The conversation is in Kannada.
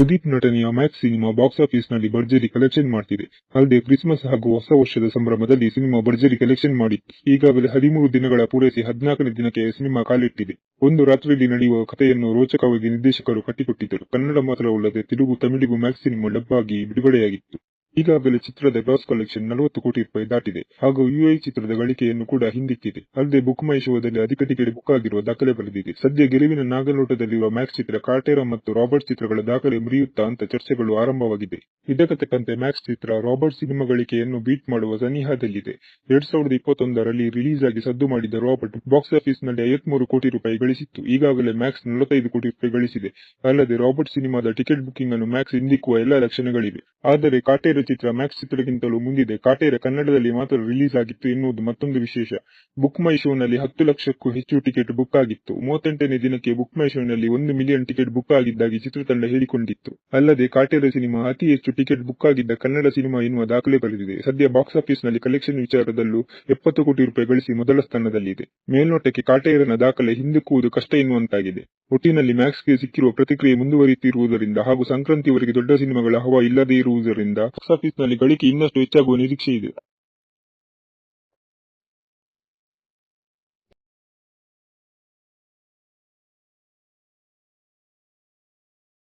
ಸುದೀಪ್ ನಟನೆಯ ಮ್ಯಾಕ್ಸ್ ಸಿನಿಮಾ ಬಾಕ್ಸ್ ಆಫೀಸ್ನಲ್ಲಿ ಭರ್ಜರಿ ಕಲೆಕ್ಷನ್ ಮಾಡ್ತಿದೆ. ಅಲ್ಲದೆ ಕ್ರಿಸ್ಮಸ್ ಹಾಗೂ ಹೊಸ ವರ್ಷದ ಸಂಭ್ರಮದಲ್ಲಿ ಸಿನಿಮಾ ಭರ್ಜರಿ ಕಲೆಕ್ಷನ್ ಮಾಡಿ. ಈಗಾಗಲೇ ಹದಿಮೂರು ದಿನಗಳ ಪೂರೈಸಿ ಹದಿನಾಲ್ಕನೇ ದಿನಕ್ಕೆ ಸಿನಿಮಾ ಕಾಲಿಟ್ಟಿದೆ. ಒಂದು ರಾತ್ರಿಯಲ್ಲಿ ನಡೆಯುವ ಕಥೆಯನ್ನು ರೋಚಕವಾಗಿ ನಿರ್ದೇಶಕರು ಕಟ್ಟಿಕೊಟ್ಟಿದ್ದರು. ಕನ್ನಡ ಮಾತ್ರವಲ್ಲದೆ ತೆಲುಗು, ತಮಿಳಿಗೂ ಮ್ಯಾಕ್ಸ್ ಸಿನಿಮಾ ಡಬ್ ಆಗಿ ಬಿಡುಗಡೆಯಾಗಿತ್ತು. ಈಗಾಗಲೇ ಚಿತ್ರದ ಗ್ರಾಸ್ ಕಲೆಕ್ಷನ್ ನಲವತ್ತು ಕೋಟಿ ರೂಪಾಯಿ ದಾಟಿದೆ. ಹಾಗೂ ಯುಐ ಚಿತ್ರದ ಗಳಿಕೆಯನ್ನು ಕೂಡ ಹಿಂದಿಕ್ಕಿದೆ. ಅಲ್ಲದೆ ಬುಕ್ ಮೈ ಶೋದಲ್ಲಿ ಅಧಿಕ ಟಿಕೆಟ್ ಬುಕ್ ಆಗಿರುವ ದಾಖಲೆ ಬರೆದಿದೆ. ಸದ್ಯ ಗೆಲುವಿನ ನಾಗಲೋಟದಲ್ಲಿರುವ ಮ್ಯಾಕ್ಸ್ ಚಿತ್ರ ಕಾರ್ಟೇರಾ ಮತ್ತು ರಾಬರ್ಟ್ ಚಿತ್ರಗಳ ದಾಖಲೆ ಮುರಿಯುತ್ತಾ ಅಂತ ಚರ್ಚೆಗಳು ಆರಂಭವಾಗಿದೆ ಇದಕ್ಕೆ ತಕ್ಕಂತೆ ಮ್ಯಾಕ್ಸ್ ಚಿತ್ರ ರಾಬರ್ಟ್ ಸಿನಿಮಾ ಗಳಿಕೆಯನ್ನು ಬೀಟ್ ಮಾಡುವ ಸನಿಹದಲ್ಲಿದೆ. ಎರಡ್ ಸಾವಿರದ ಇಪ್ಪತ್ತೊಂದರಲ್ಲಿ ರಿಲೀಸ್ ಆಗಿ ಸದ್ದು ಮಾಡಿದ ರಾಬರ್ಟ್ ಬಾಕ್ಸ್ ಆಫೀಸ್ನಲ್ಲಿ ಐವತ್ಮೂರು ಕೋಟಿ ರೂಪಾಯಿ ಗಳಿಸಿತ್ತು. ಈಗಾಗಲೇ ಮ್ಯಾಕ್ಸ್ ನಲವತ್ತೈದು ಕೋಟಿ ರೂಪಾಯಿ ಗಳಿಸಿದೆ. ಅಲ್ಲದೆ ರಾಬರ್ಟ್ ಸಿನಿಮಾದ ಟಿಕೆಟ್ ಬುಕ್ಕಿಂಗ್ ಅನ್ನು ಮ್ಯಾಕ್ಸ್ ಹಿಂದಿಕ್ಕುವ ಎಲ್ಲಾ ಲಕ್ಷಣಗಳಿವೆ. ಆದರೆ ಕಾಟೇರ ಚಿತ್ರ ಮ್ಯಾಕ್ಸ್ ಚಿತ್ರಕ್ಕಿಂತಲೂ ಮುಂದಿದೆ. ಕಾಟೇರ ಕನ್ನಡದಲ್ಲಿ ಮಾತ್ರ ರಿಲೀಸ್ ಆಗಿತ್ತು ಎನ್ನುವುದು ಮತ್ತೊಂದು ವಿಶೇಷ. ಬುಕ್ ಮೈ ಶೋನಲ್ಲಿ ಹತ್ತು ಲಕ್ಷಕ್ಕೂ ಹೆಚ್ಚು ಟಿಕೆಟ್ ಬುಕ್ ಆಗಿತ್ತು. ಮೂವತ್ತೆಂಟನೇ ದಿನಕ್ಕೆ ಬುಕ್ ಮೈ ಶೋನಲ್ಲಿ ಒಂದು ಮಿಲಿಯನ್ ಟಿಕೆಟ್ ಬುಕ್ ಆಗಿದ್ದಾಗಿ ಚಿತ್ರತಂಡ ಹೇಳಿಕೊಂಡಿತ್ತು. ಅಲ್ಲದೆ ಕಾಟೇರ ಸಿನಿಮಾ ಅತಿ ಹೆಚ್ಚು ಟಿಕೆಟ್ ಬುಕ್ ಆಗಿದ್ದ ಕನ್ನಡ ಸಿನಿಮಾ ಎನ್ನುವ ದಾಖಲೆ ಬರೆದಿದೆ. ಸದ್ಯ ಬಾಕ್ಸ್ ಆಫೀಸ್ನಲ್ಲಿ ಕಲೆಕ್ಷನ್ ವಿಚಾರದಲ್ಲೂ ಎಪ್ಪತ್ತು ಕೋಟಿ ರೂಪಾಯಿ ಗಳಿಸಿ ಮೊದಲ ಸ್ಥಾನದಲ್ಲಿದೆ. ಮೇಲ್ನೋಟಕ್ಕೆ ಕಾಟೇರನ ದಾಖಲೆ ಹಿಂದಿಕ್ಕುವುದು ಕಷ್ಟ ಎನ್ನುವಂತಾಗಿದೆ. ಒಟ್ಟಿನಲ್ಲಿ ಮ್ಯಾಕ್ಸ್ಗೆ ಸಿಕ್ಕಿರುವ ಪ್ರತಿಕ್ರಿಯೆ ಮುಂದುವರಿಯುತ್ತಿರುವುದರಿಂದ ಹಾಗೂ ಸಂಕ್ರಾಂತಿವರೆಗೆ ದೊಡ್ಡ ಸಿನಿಮಾಗಳ ಹವಾ ಇಲ್ಲದೇ ಇರುವುದರಿಂದ ಬಾಕ್ಸ್ ಆಫೀಸ್ನಲ್ಲಿ ಗಳಿಕೆ ಇನ್ನಷ್ಟು ಹೆಚ್ಚಾಗುವ ನಿರೀಕ್ಷೆ ಇದೆ.